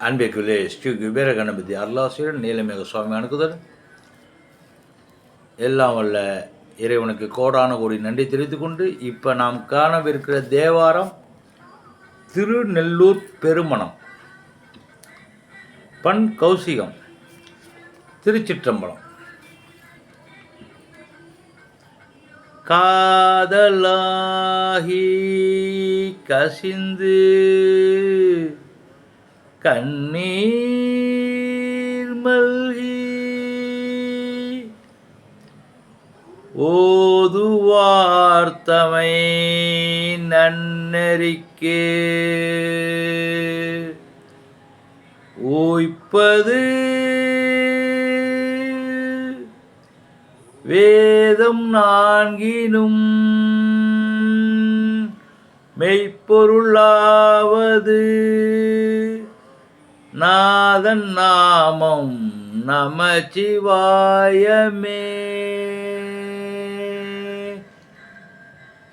அன்பிற்குள்ளே ஸ்ரீ குபேர கணபதி அருளாசிரியர் நீலமேக சுவாமி அணுக்குதல் எல்லாம் வல்ல இறைவனுக்கு கோடான கோடி நன்றி தெரிவித்துக் கொண்டு இப்போ நாம் காணவிருக்கிற தேவாரம் திருநெல்லூர் பெருமணம். பண் கௌசிகம் திருச்சிற்றம்பலம். காதலாகி கசிந்து கண்ணீர் மல்கி. ஓதுவார்த்தமை நன்னறிக்கே. ஓய்ப்பது வேதம் நான்கினும் மெய்ப்பொருளாவது. நாதன் நாமம் நமச்சிவாயமே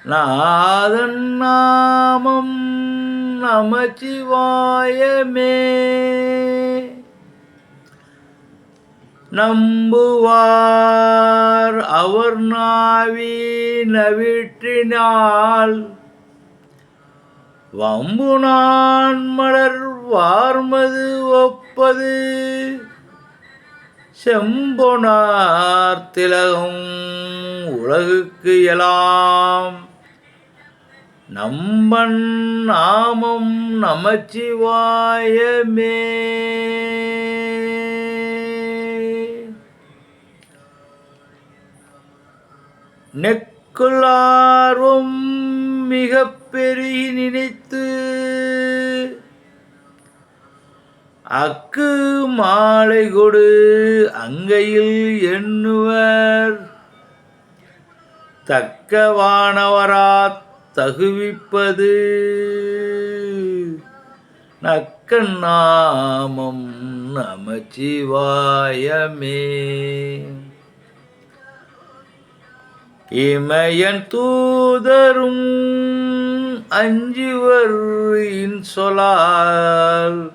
நாதன் நாமம் நமச்சிவாயமே நம்புவார் அவர் நாவி நவிற்றினால் வம்பு நான் மலர் வார்மது ஒப்பது. செம்பொனார் திலகம் உலகுக்கு எலாம். நம்பன் நாமம் நமச்சிவாயமே. நெக்குள்ளார்வம் மிக பெருகி நினைத்து அக்கு மாலை கொடு அங்கையில் எண்ணுவர். தக்கவானவரா தகுவிப்பது நக்க நாமம் நமச்சிவாயமே. இமயன் தூதரும் அஞ்சுவர் சொலால்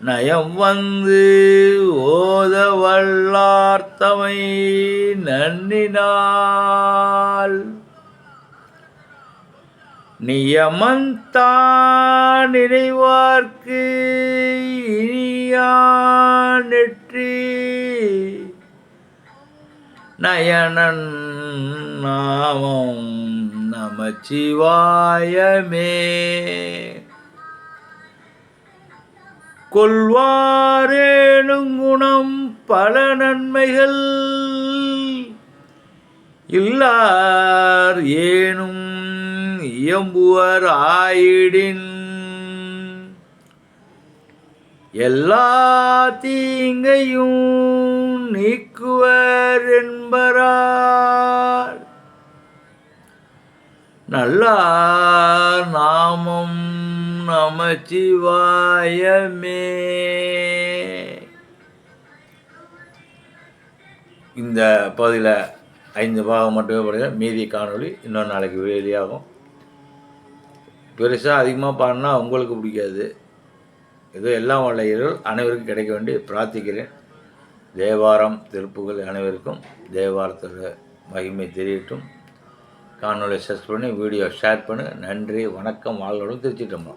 நயம் வந்து ஓத வல்லார்த்தமை நன்னினால். நியமந்தான் நினைவார்க்கு இனியான் நெற்றி நயனன் நாமம் நமச்சிவாயமே. கொள்வாரேனும் குணம் பல நன்மைகள் இல்லார் ஏனும் இயம்புவர் ஆயிடின் எல்லா தீங்கையும் நீக்குவர் என்பரால் நல்லார் நாமம் நமச்சிவாயமே. இந்த பகுதியில் ஐந்து பாகம் மட்டுமே படிங்க மீதி காணொளி இன்னொரு நாளைக்கு வெளியாகும். பெருசாக அதிகமாக பாடினா உங்களுக்கு பிடிக்காது. ஏதோ எல்லாம் வல்ல அனைவருக்கும் கிடைக்க வேண்டி பிரார்த்திக்கிறேன். தேவாரம் திருப்புகள் அனைவருக்கும் தேவாரத்தோட மகிமை தெரியட்டும். காணொலியை சர்ச் பண்ணி வீடியோ ஷேர் பண்ணு. நன்றி வணக்கம் வாழ்களுடன் திருச்சிட்டோம்